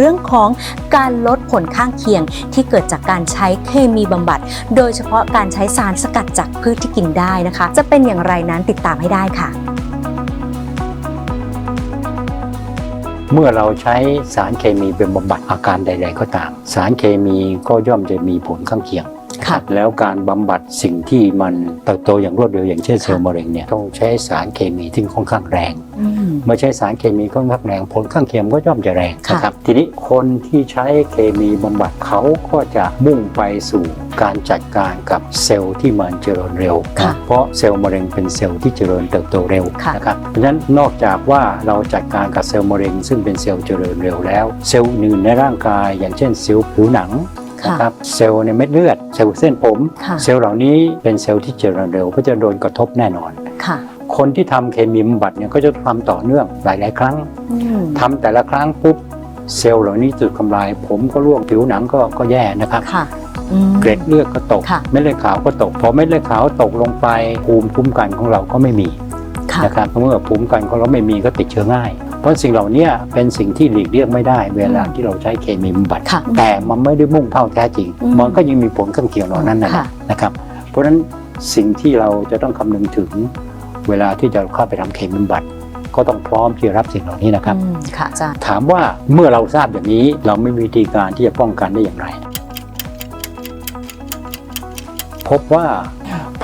เรื่องของการลดผลข้างเคียงที่เกิดจากการใช้เคมีบำบัด โดยเฉพาะการใช้สารสกัดจากพืชที่กินได้นะคะ จะเป็นอย่างไรนั้นติดตามให้ได้ค่ะ เมื่อเราใช้สารเคมีเป็นบำบัดอาการใด ๆ ก็ตาม สารเคมีก็ย่อมจะมีผลข้างเคียง ค่ะ แล้วการบำบัดสิ่งที่มันเติบโตอย่างรวดเร็วอย่างเช่นเซลล์มะเร็งเนี่ยต้องใช้สารเคมีที่ค่อนข้างแรงอืมเมื่อใช้สารเคมีค่อนข้างแรงผลข้างเคียงก็ย่อมจะแรงค่ะนะครับ ทีนี้คนที่ใช้เคมีบำบัดเขาก็จะมุ่งไปสู่การจัดการกับเซลล์ที่มันเจริญเร็วค่ะเพราะเซลล์มะเร็งเป็นเซลล์ที่เจริญเติบโตเร็วค่ะนะครับเพราะฉะนั้นนอกจากว่าเราจัดการกับเซลล์มะเร็ง ซึ่งเป็นเซลล์เจริญเร็วแล้ว เซลล์อื่นในร่างกาย อย่างเช่นเซลล์ผิวหนังค่ะ นะครับเซลล์ในเม็ดเลือดเซลล์เส้นผมค่ะเซลล์เหล่านี้เป็นเซลล์ที่เจริญเร็วก็จะโดนกระทบแน่นอนค่ะคนที่ทำเคมีบำบัดเนี่ยก็จะทำต่อเนื่องหลาย ๆ ครั้งอืมทำแต่ละครั้งปุ๊บเซลล์เหล่านี้ถูกทำลาย ผมก็ร่วงผิวหนังก็ก็แย่นะครับค่ะอืมเกล็ดเลือดก็ตกค่ะเม็ดเลือดขาวก็ตกพอเม็ดเลือดขาวตกลงไปภูมิคุ้มกันของเราก็ไม่มีค่ะนะครับเมื่อภูมิคุ้มกันของเราไม่มีก็ติดเชื้อง่าย เพราะสิ่งเหล่านี้เป็นสิ่งที่หลีกเลี่ยงไม่ได้ เวลาที่เราใช้เคมีบำบัดค่ะแต่มันไม่ได้มุ่งเท่าแท้จริงอืมมันก็ยังมีผลข้างเคียงเหล่านั้นนะค่ะนะครับ เพราะฉะนั้นสิ่งที่เราจะต้องคำนึงถึงเวลาที่จะเข้าไปทำเคมีบำบัดก็ต้องพร้อมที่จะรับสิ่งเหล่านี้นะครับอืมค่ะอาจารย์ถามว่าเมื่อเราทราบอย่างนี้เราไม่มีวิธีการที่จะป้องกันได้อย่างไร พบว่า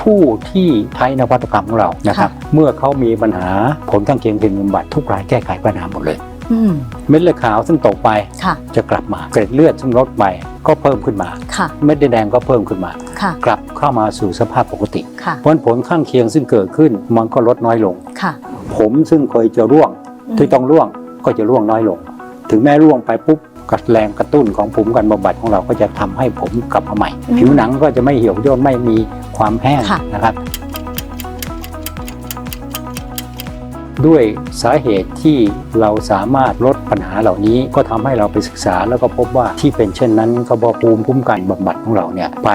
ผู้ที่ใช้นวัตกรรมของเรานะครับ เมื่อเขามีปัญหาผลข้างเคียงเคมีบำบัดทุกรายแก้ไขปัญหาหมดเลยอืมเม็ดเลือดขาวซึ่งตกไปค่ะจะกลับมาเกล็ดเลือดซึ่งลดไปก็เพิ่มขึ้นมาค่ะเม็ดเลือดแดงก็เพิ่มขึ้นมาค่ะกลับเข้ามาสู่สภาพปกติค่ะเพราะฉะนั้นผลข้างเคียงซึ่งเกิดขึ้นมันก็ลดน้อยลงค่ะผมซึ่งเคยจะร่วงที่ต้องร่วงก็จะร่วงน้อยลง ถึงแม้ร่วงไปปุ๊บ กัดแรงกระตุ้นของภูมิคุ้มกันบำบัดของเราก็จะทำให้ผมกลับมาใหม่อืมผิวหนังก็จะไม่เหี่ยวย่นไม่มีความแห้งค่ะนะครับ ด้วยสาเหตุที่เราสามารถลดปัญหาเหล่านี้ก็ทำให้เราไปศึกษาแล้วก็พบว่าที่เป็นเช่นนั้นก็เพราะภูมิคุ้มกันบำบัดของเราเนี่ยไป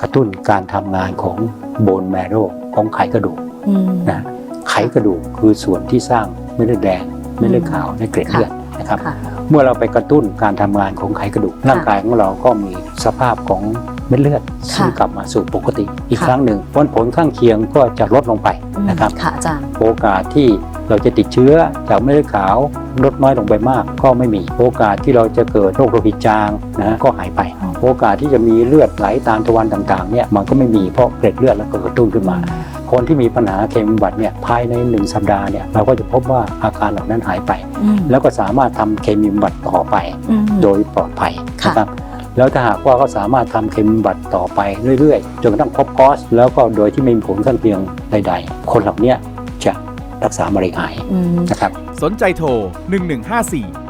กระตุ้นการทำงานของโบนแมโรของไขกระดูกอืมนะไขกระดูกคือส่วนที่สร้างเม็ดเลือดแดงเม็ดเลือดขาวในเกล็ดเลือด นะครับค่ะเมื่อเราไปกระตุ้นการทำงานของไขกระดูกร่างกายของเราก็มีสภาพของเม็ดเลือดซึ่งกลับมาสู่ปกติอีกค่ะครั้งหนึ่งผลผลข้างเคียงก็จะลดลงไปอืมนะครับค่ะอาจารย์โอกาสที่เราจะติดเชื้อจากเม็ดเลือดขาวลดน้อยลงไปมากก็ไม่มีโอกาสที่เราจะเกิดโรคโลหิตจางนะก็หายไปอ๋อโอกาสที่จะมีเลือดไหลตามทวารต่างๆเนี่ยมันก็ไม่มีเพราะเกล็ดเลือดแล้วก็กระตุ้นขึ้นมา คนที่มีปัญหาเคมีบำบัดเนี่ยภายในหนึ่งสัปดาห์เนี่ยเราก็จะพบว่าอาการเหล่านั้นหายไปอืมแล้วก็สามารถทำเคมีบำบัดต่อไปอืมโดยปลอดภัยค่ะนะครับแล้วถ้าหากว่าเขาสามารถทำเคมีบำบัดต่อไปเรื่อยๆ จนกระทั่งครบคอร์สแล้วก็โดยที่ไม่มีผลข้างเคียงใด ๆ คนเหล่านี้จะรักษามะเร็งหายอืมนะครับสนใจโทร 1154